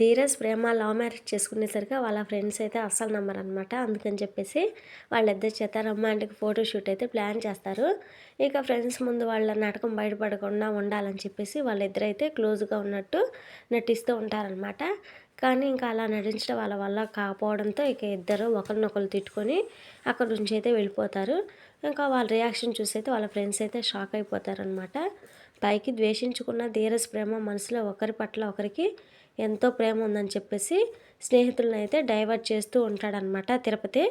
ధీరజ్ ప్రేమ love marriage చేసుకునేసరికి వాళ్ళ ఫ్రెండ్స్ అయితే అస్సలు నమ్మరనమాట అందుకని చెప్పేసి వాళ్ళిద్దరు చేత రొమాంటిక్ ఫోటోషూట్ అయితే ప్లాన్ చేస్తారు. ఇక ఫ్రెండ్స్ ముందు వాళ్ళ నాటకం బయటపడకుండా ఉండాలని చెప్పేసి వాళ్ళిద్దరు అయితే క్లోజ్గా ఉన్నట్టు నటిస్తూ ఉంటారనమాట కానీ ఇంకా అలా నటించడం వాళ్ళ వల్ల కాకపోవడంతో ఇక ఇద్దరు ఒకరినొకరు తిట్టుకొని అక్కడ నుంచి అయితే వెళ్ళిపోతారు. ఇంకా వాళ్ళ రియాక్షన్ చూసి అయితే వాళ్ళ ఫ్రెండ్స్ అయితే షాక్ అయిపోతారనమాట పైకి ద్వేషించుకున్న ధీరజ్ ప్రేమ మనసులో ఒకరి పట్ల ఒకరికి ఎంతో ప్రేమ ఉందని చెప్పేసి స్నేహితులను అయితే డైవర్ట్ చేస్తూ ఉంటాడనమాట తిరుపతి.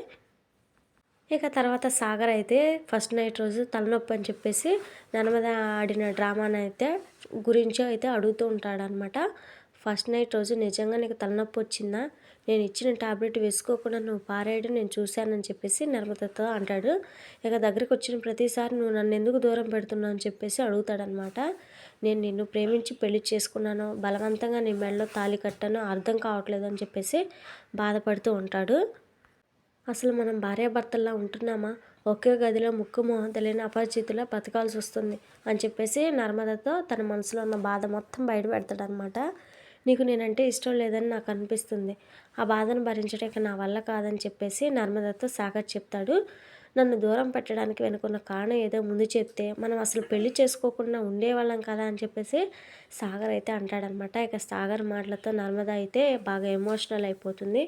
ఇక తర్వాత సాగర్ అయితే ఫస్ట్ నైట్ రోజు తలనొప్పి అని చెప్పేసి నర్మద ఆడిన డ్రామాని అయితే గురించి అయితే అడుగుతూ ఉంటాడనమాట ఫస్ట్ నైట్ రోజు నిజంగా నీకు తలనొప్పి వచ్చిందా? నేను ఇచ్చిన టాబ్లెట్ వేసుకోకుండా నువ్వు పారేయడం నేను చూశానని చెప్పేసి నర్మదతో అంటాడు. ఇక దగ్గరికి వచ్చిన ప్రతిసారి నువ్వు నన్ను ఎందుకు దూరం పెడుతున్నావు అని చెప్పేసి అడుగుతాడనమాట నేను నిన్ను ప్రేమించి పెళ్ళి చేసుకున్నాను బలవంతంగా నీ మెడలో తాళి కట్టాను అర్థం కావట్లేదు అని చెప్పేసి బాధపడుతూ ఉంటాడు. అసలు మనం భార్యాభర్తల్లా ఉంటున్నామా? ఒకే గదిలో ముక్కు మొహం తెలియని అపరిచితుల్లో బతకాల్సి వస్తుంది అని చెప్పేసి నర్మదతో తన మనసులో ఉన్న బాధ మొత్తం బయట పెడతాడనమాట నీకు నేనంటే ఇష్టం లేదని నాకు అనిపిస్తుంది. ఆ బాధను భరించడానికి నా వల్ల కాదని చెప్పేసి నర్మదతో సాగర్ చెప్తాడు. నన్ను దూరం పెట్టడానికి వెనుకున్న కారణం ఏదో ముందు చెప్తే మనం అసలు పెళ్ళి చేసుకోకుండా ఉండేవాళ్ళం కదా అని చెప్పేసి సాగర్ అయితే అంటాడనమాట. ఇక సాగర్ మాటలతో నర్మద అయితే బాగా ఎమోషనల్ అయిపోతుంది.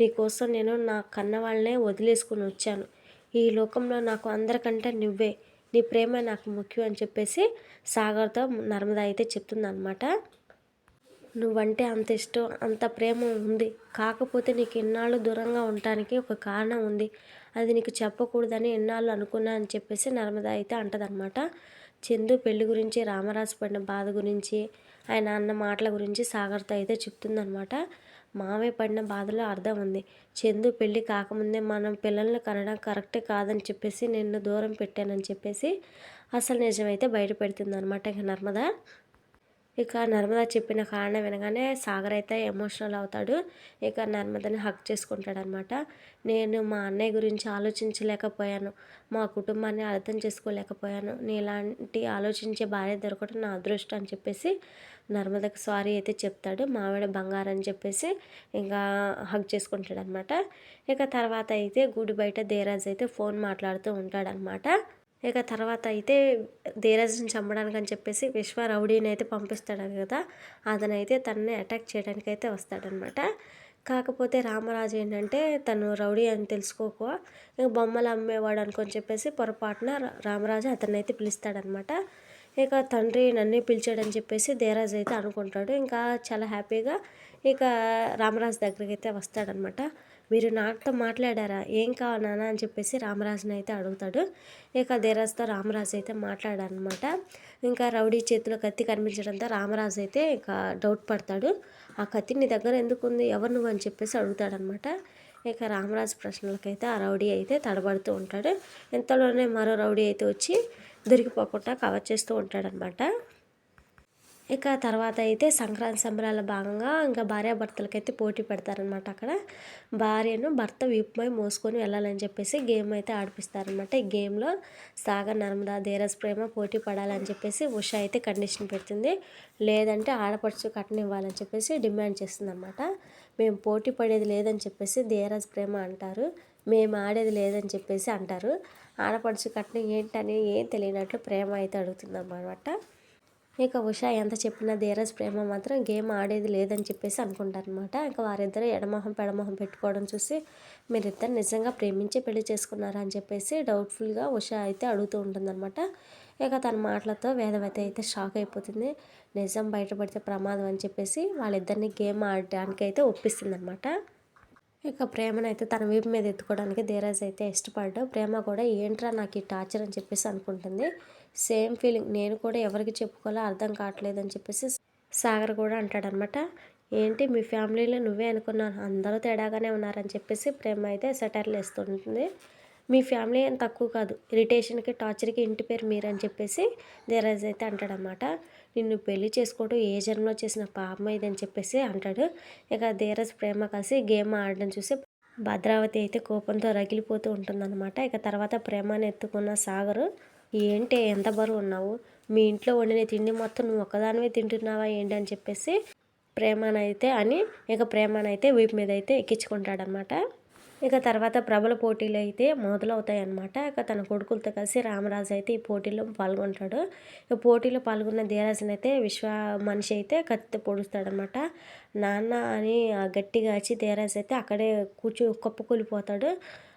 నీకోసం నేను నా కన్న వాళ్ళనే వదిలేసుకుని వచ్చాను. ఈ లోకంలో నాకు అందరికంటే నువ్వే. నీ ప్రేమ నాకు ముఖ్యం అని చెప్పేసి సాగర్తో నర్మద అయితే చెప్తుందనమాట. నువ్వంటే అంత ఇష్టం అంత ప్రేమ ఉంది. కాకపోతే నీకు ఇన్నాళ్ళు దూరంగా ఉండటానికి ఒక కారణం ఉంది. అది నీకు చెప్పకూడదని ఎన్నాళ్ళు అనుకున్నా అని చెప్పేసి నర్మద అయితే అంటదనమాట చందు పెళ్ళి గురించి రామరాజు పడిన బాధ గురించి ఆయన అన్న మాటల గురించి సాగర్తో అయితే చెప్తుందనమాట మామయ్య పడిన బాధలో అర్థం ఉంది. చందు పెళ్ళి కాకముందే మనం పిల్లల్ని కనడం కరెక్ట్ కాదని చెప్పేసి నిన్ను దూరం పెట్టానని చెప్పేసి అసలు నిజమైతే బయట పెడుతుంది అనమాట ఇక నర్మదా. ఇక నర్మద చెప్పిన కారణం వినగానే సాగర్ అయితే ఎమోషనల్ అవుతాడు. ఇక నర్మదని హక్ చేసుకుంటాడనమాట. నేను మా అన్నయ్య గురించి ఆలోచించలేకపోయాను. మా కుటుంబాన్ని అర్థం చేసుకోలేకపోయాను. నీలాంటి ఆలోచించే భార్య దొరకడం నా అదృష్టం అని చెప్పేసి నర్మదకు సారీ అయితే చెప్తాడు. మావిడ బంగారం అని చెప్పేసి ఇంకా హక్ చేసుకుంటాడనమాట. ఇక తర్వాత అయితే గుడి బయట దేరాజ్ అయితే ఫోన్ మాట్లాడుతూ ఉంటాడనమాట. ఇక తర్వాత అయితే ధీరజ్ని చంపడానికి అని చెప్పేసి విశ్వ రౌడీని అయితే పంపిస్తాడు కదా అతనైతే తనని అటాక్ చేయడానికి అయితే వస్తాడనమాట కాకపోతే రామరాజు ఏంటంటే తను రౌడీ అని తెలుసుకోక ఇక బొమ్మలు అమ్మేవాడు అనుకొని చెప్పేసి పొరపాటున రామరాజు అతన్ని అయితే పిలుస్తాడనమాట ఇక తండ్రి నన్నే పిలిచాడని చెప్పేసి దేరాజ్ అయితే అనుకుంటాడు. ఇంకా చాలా హ్యాపీగా ఇక రామరాజు దగ్గరికి అయితే వస్తాడనమాట మీరు నాతో మాట్లాడారా? ఏం కావాలన్నా అని చెప్పేసి రామరాజుని అయితే అడుగుతాడు. ఇక దేరాజుతో రామరాజు అయితే మాట్లాడారనమాట. ఇంకా రౌడీ చేతిలో కత్తి కనిపించడంతో రామరాజు అయితే ఇక డౌట్ పడతాడు. ఆ కత్తి నీ దగ్గర ఎందుకు ఉంది? ఎవరు నువ్వు అని చెప్పేసి అడుగుతాడనమాట. ఇక రామరాజు ప్రశ్నలకైతే ఆ రౌడీ అయితే తడబడుతూ ఉంటాడు. ఇంతలోనే మరో రౌడీ అయితే వచ్చి దొరికిపోకుండా కవర్ చేస్తూ ఉంటాడనమాట. ఇక తర్వాత అయితే సంక్రాంతి సంబరాల భాగంగా ఇంకా భార్యాభర్తలకైతే పోటీ పెడతారనమాట అక్కడ. భార్యను భర్త వీపుపై మోసుకొని వెళ్ళాలని చెప్పేసి గేమ్ అయితే ఆడిపిస్తారనమాట ఈ గేమ్లో సాగర్ నర్మదా ధీరజ్ ప్రేమ పోటీ పడాలని చెప్పేసి ఉష అయితే కండిషన్ పెడుతుంది. లేదంటే ఆడపడుచు కట్నం ఇవ్వాలని చెప్పేసి డిమాండ్ చేస్తుంది అనమాట మేము పోటీ పడేది లేదని చెప్పేసి ధీరజ్ ప్రేమ అంటారు. మేము ఆడేది లేదని చెప్పేసి అంటారు. ఆడపడుచు కట్నం ఏంటని ఏం తెలియనట్లు ప్రేమ అయితే అడుగుతుందన్నమాట. ఇక ఉషా ఎంత చెప్పినా ధీరజ్ ప్రేమ మాత్రం గేమ్ ఆడేది లేదని చెప్పేసి అనుకుంటారనమాట ఇంకా వారిద్దరు ఎడమొహం పెడమొహం పెట్టుకోవడం చూసి మీరిద్దరు నిజంగా ప్రేమించి పెళ్ళి చేసుకున్నారా అని చెప్పేసి డౌట్ఫుల్గా ఉషా అయితే అడుగుతూ ఉంటుందన్నమాట. ఇక తన మాటలతో వేదవతి అయితే షాక్ అయిపోతుంది. నిజం బయటపడితే ప్రమాదం అని చెప్పేసి వాళ్ళిద్దరిని గేమ్ ఆడడానికి అయితే ఒప్పిస్తుంది ఇక ప్రేమనైతే తన వీపు మీద ఎత్తుకోవడానికి ధీరజ్ అయితే ఇష్టపడ్డాడు. ప్రేమ కూడా ఏంట్రా నాకు ఈ టార్చర్ అని చెప్పేసి అనుకుంటుంది. Same feeling. నేను కూడా ఎవరికి చెప్పుకోవాలో అర్థం కావట్లేదు అని చెప్పేసి సాగర్ కూడా అంటాడనమాట. ఏంటి మీ ఫ్యామిలీలో నువ్వే అనుకున్నాను. అందరూ తేడాగానే ఉన్నారని చెప్పేసి ప్రేమ అయితే సెటర్లు వేస్తుంటుంది. మీ ఫ్యామిలీ ఏం తక్కువ కాదు. ఇరిటేషన్కి టార్చర్కి ఇంటి పేరు మీరని చెప్పేసి ధీరజ్ అయితే అంటాడనమాట. నిన్ను పెళ్ళి చేసుకోవడం ఏ జన్మలో చేసిన పాపం ఇదని చెప్పేసి అంటాడు. ఇక ధీరజ్ ప్రేమ కలిసి గేమ్ ఆడడం చూసి భద్రావతి అయితే కోపంతో రగిలిపోతూ ఉంటుందన్నమాట. ఇక తర్వాత ప్రేమను ఎత్తుకున్న సాగరు ఏంటి ఎంత బరువు ఉన్నావు? మీ ఇంట్లో వండిన తిండి మొత్తం నువ్వు ఒక్కదానివే తింటున్నావా ఏంటి అని చెప్పేసి ప్రేమనైతే అని ఇక ప్రేమనైతే వీపు మీద అయితే ఎక్కించుకుంటాడనమాట. ఇక తర్వాత ప్రబల పోటీలు అయితే మొదలవుతాయి అనమాట ఇక తన కొడుకులతో కలిసి రామరాజు అయితే ఈ పోటీలో పాల్గొంటాడు. ఈ పోటీలో పాల్గొన్న ధీరాజుని అయితే విశ్వ మనిషి అయితే కత్తి పొడుస్తాడనమాట. నాన్న అని గట్టిగా వచ్చి ధీరాజ్ అయితే అక్కడే కూర్చో కుప్పకూలిపోతాడు.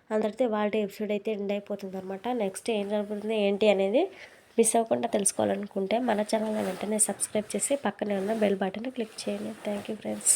అందరితో వాళ్ళ ఎపిసోడ్ అయితే ఎండ్ అయిపోతుంది అనమాట నెక్స్ట్ ఏం జరుగుతుంది ఏంటి అనేది మిస్ అవ్వకుండా తెలుసుకోవాలనుకుంటే మన ఛానల్ వెంటనే సబ్స్క్రైబ్ చేసి పక్కనే ఉన్న బెల్ బటన్ క్లిక్ చేయండి. Thank you friends